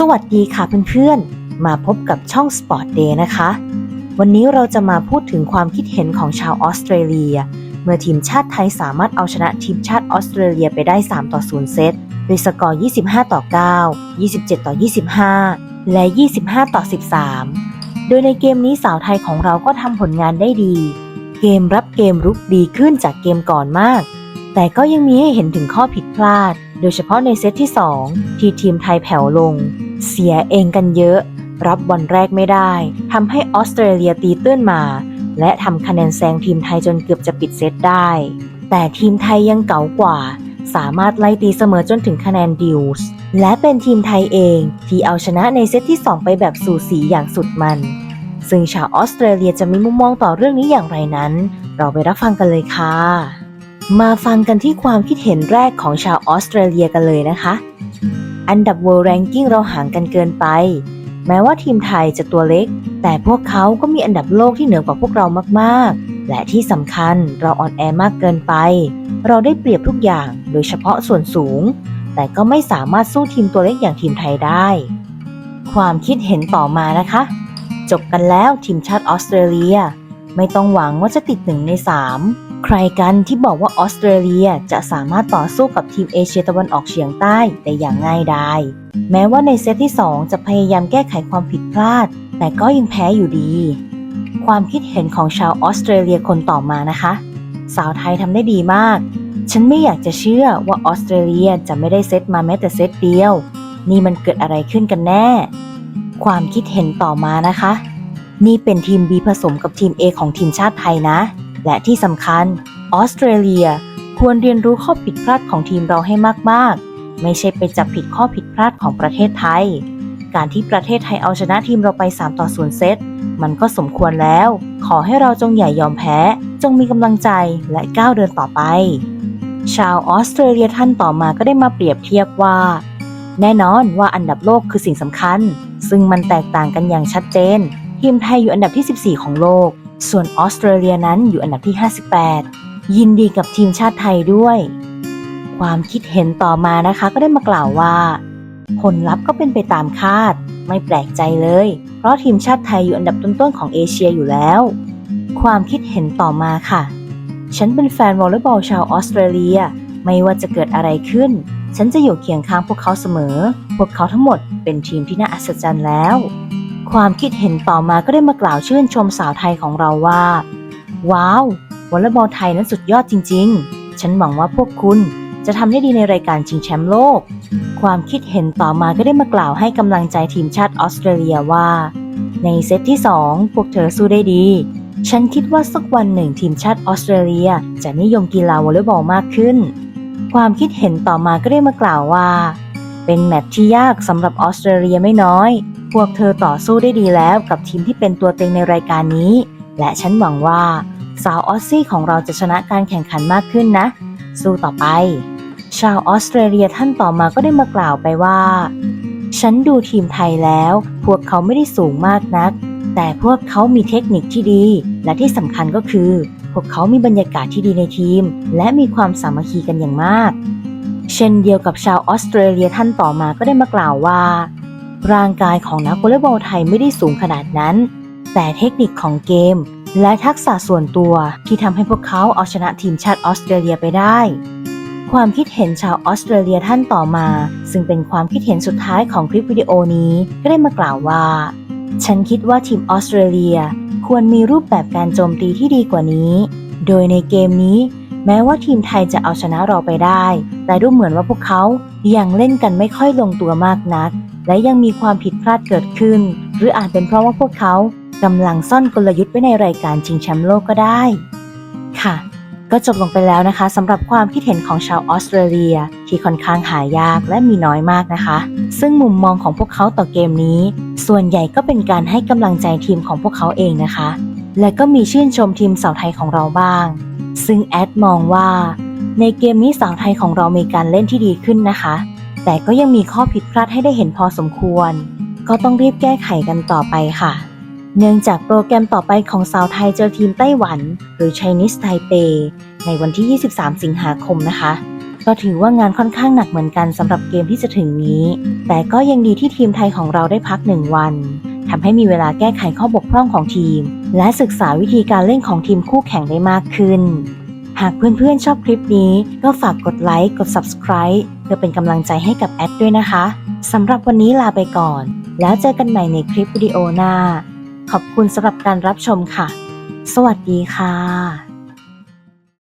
สวัสดีค่ะเพื่อนๆ มาพบกับช่อง Sport Day นะคะ วันนี้เราจะมาพูดถึงความคิดเห็นของชาวออสเตรเลีย เมื่อทีมชาติไทยสามารถเอาชนะทีมชาติออสเตรเลียไปได้ 3 ต่อ 0 เซตโดยสกอร์ 25 ต่อ 9 27 ต่อ 25 และ 25 ต่อ 13 โดยในเกมนี้สาวไทยของเราก็ทำผลงานได้ดี เกมรับเกมรุกดีขึ้นจากเกมก่อนมาก แต่ก็ยังมีให้เห็นถึงข้อผิดพลาด โดยเฉพาะในเซตที่ 2 ที่ทีมไทยแผ่วลง เสียเองกันเยอะ รับบอลแรกไม่ได้ทำให้ออสเตรเลียตีตื้นมา และทำคะแนนแซงทีมไทยจนเกือบจะปิดเซตได้ แต่ทีมไทยยังเก๋ากว่า สามารถไล่ตีเสมอจนถึงคะแนนดิวส์และเป็นทีมไทยเองที่เอาชนะในเซตที่ 2 ไปแบบสูสีอย่างสุดมัน ซึ่งชาวออสเตรเลียจะมีมุมมองต่อเรื่องนี้อย่างไรนั้น เราไปรับฟังกันเลยค่ะมาฟังกันที่ความคิดเห็นแรกของชาวออสเตรเลียกันเลยนะคะ อันดับ World Ranking เราห่างกันเกินไป แม้ว่าทีมไทยจะตัวเล็ก แต่พวกเขาก็มีอันดับโลกที่เหนือกว่าพวกเรามากๆ และที่สำคัญเราอ่อนแอมากเกินไป เราได้เปรียบทุกอย่างโดยเฉพาะส่วนสูง แต่ก็ไม่สามารถสู้ทีมตัวเล็กอย่างทีมไทยได้ ความคิดเห็นต่อมานะคะ จบกันแล้วทีมชาติออสเตรเลีย ไม่ต้องหวังว่าจะติดหนึ่งในสาม ใครกันที่บอกว่าออสเตรเลียจะสามารถต่อสู้กับทีมเอเชียตะวันออกเฉียงใต้ได้อย่างง่ายดาย แม้ว่าในเซตที่ 2 จะพยายามแก้ไขความผิดพลาด แต่ก็ยังแพ้อยู่ดี ความคิดเห็นของชาวออสเตรเลียคนต่อมานะคะ สาวไทยทำได้ดีมาก ฉันไม่อยากจะเชื่อว่าออสเตรเลียจะไม่ได้เซตมาแม้แต่เซตเดียว นี่มันเกิดอะไรขึ้นกันแน่ ความคิดเห็นต่อมานะคะ นี่เป็นทีม B ผสมกับทีม A ของทีมชาติไทยนะ และที่สำคัญออสเตรเลียควรเรียนรู้ข้อผิดพลาดของทีมเราให้มาก ๆ ไม่ใช่ไปจับผิดข้อผิดพลาดของประเทศไทย การที่ประเทศไทยเอาชนะทีมเราไป 3 ต่อ0เซตมันก็สมควรแล้ว ขอให้เราจงอย่ายอมแพ้ จงมีกำลังใจและก้าวเดินต่อไป ชาวออสเตรเลียท่านต่อมาก็ได้มาเปรียบเทียบว่า แน่นอนว่าอันดับโลกคือสิ่งสำคัญ ซึ่งมันแตกต่างกันอย่างชัดเจนทีมไทยอยู่อันดับที่ 14 ของโลก ส่วนออสเตรเลียนั้นอยู่อันดับที่ 58 ยินดีกับทีมชาติไทยด้วย ความคิดเห็นต่อมานะคะก็ได้มากล่าวว่า ผลลัพธ์ก็เป็นไปตามคาด ไม่แปลกใจเลย เพราะทีมชาติไทยอยู่อันดับต้นๆของเอเชียอยู่แล้ว ความคิดเห็นต่อมาค่ะ ฉันเป็นแฟนวอลเลย์บอลชาวออสเตรเลีย ไม่ว่าจะเกิดอะไรขึ้น ฉันจะอยู่เคียงข้างพวกเขาเสมอ พวกเขาทั้งหมดเป็นทีมที่น่าอัศจรรย์แล้ว ความคิดเห็นต่อมาก็ได้มากล่าวชื่นชมสาวไทยของเราว่า ว้าววอลเลย์บอลไทยนั้นสุดยอดจริง ๆ ฉันหวังว่าพวกคุณจะทำได้ดีในรายการชิงแชมป์โลก ความคิดเห็นต่อมาก็ได้มากล่าวให้กำลังใจทีมชาติออสเตรเลียว่า ในเซตที่ 2 พวกเธอสู้ได้ดี ฉันคิดว่าสักวันหนึ่งทีมชาติออสเตรเลีย จะนิยมกีฬาวอลเลย์บอลมากขึ้น ความคิดเห็นต่อมาก็ได้มากล่าวว่า เป็นแมตช์ที่ยากสำหรับออสเตรเลียไม่น้อย พวกเธอต่อสู้ได้ดีแล้วกับทีมที่เป็นตัวเต็งในรายการนี้ และฉันหวังว่าสาวออสซี่ของเราจะชนะการแข่งขันมากขึ้นนะ สู้ต่อไป ชาวออสเตรเลียท่านต่อมาก็ได้มากล่าวไปว่า ฉันดูทีมไทยแล้ว พวกเขาไม่ได้สูงมากนัก แต่พวกเขามีเทคนิคที่ดี และที่สำคัญก็คือ พวกเขามีบรรยากาศที่ดีในทีม และมีความสามัคคีกันอย่างมาก เช่นเดียวกับชาวออสเตรเลียท่านต่อมาก็ได้มากล่าวว่า ร่างกายของนักวอลเลย์บอลไทยไม่ได้สูงขนาดนั้น แต่เทคนิคของเกม และทักษะส่วนตัวที่ทำให้พวกเขาเอาชนะทีมชาติออสเตรเลียไปได้ความคิดเห็นชาวออสเตรเลียท่านต่อมา ซึ่งเป็นความคิดเห็นสุดท้ายของคลิปวิดีโอนี้ก็ได้มากล่าวว่า ฉันคิดว่าทีมออสเตรเลีย ควรมีรูปแบบการโจมตีที่ดีกว่านี้ โดยในเกมนี้ แม้ว่าทีมไทยจะเอาชนะเราไปได้ แต่ดูเหมือนว่าพวกเขายังเล่นกันไม่ค่อยลงตัวมากนัก และยังมีความผิดพลาดเกิดขึ้น หรืออาจเป็นเพราะว่าพวกเขากำลังซ่อนกลยุทธ์ไว้ในรายการชิงแชมป์โลกก็ได้ ค่ะ ก็จบลงไปแล้วนะคะสำหรับความคิดเห็นของชาวออสเตรเลีย ที่ค่อนข้างหายากและมีน้อยมากนะคะ ซึ่งมุมมองของพวกเขาต่อเกมนี้ ส่วนใหญ่ก็เป็นการให้กำลังใจทีมของพวกเขาเองนะคะ และก็มีชื่นชมทีมสาวไทยของเราบ้าง ซึ่งแอดมองว่าในเกมนี้สาวไทยของเรามีการเล่นที่ดีขึ้นนะคะ แต่ก็ยังมีข้อผิดพลาดให้ได้เห็นพอสมควร ก็ต้องรีบแก้ไขกันต่อไปค่ะ เนื่องจากโปรแกรมต่อไปของสาวไทยเจอทีมไต้หวัน หรือ Chinese Taipei ในวันที่ 23 สิงหาคมนะคะ ก็ถือว่างานค่อนข้างหนักเหมือนกันสำหรับเกมที่จะถึงนี้ แต่ก็ยังดีที่ทีมไทยของเราได้พักหนึ่งวัน ทำให้มีเวลาแก้ไขข้อบกพร่องของทีม และศึกษาวิธีการเล่นของทีมคู่แข่งได้มากขึ้น หากเพื่อนๆชอบคลิปนี้ ก็ฝากกดไลค์กด Subscribe เพื่อเป็นกำลังใจให้กับแอดด้วยนะคะสำหรับวันนี้ลาไปก่อน แล้วเจอกันใหม่ในคลิปวิดีโอหน้า ขอบคุณสำหรับการรับชมค่ะ สวัสดีค่ะ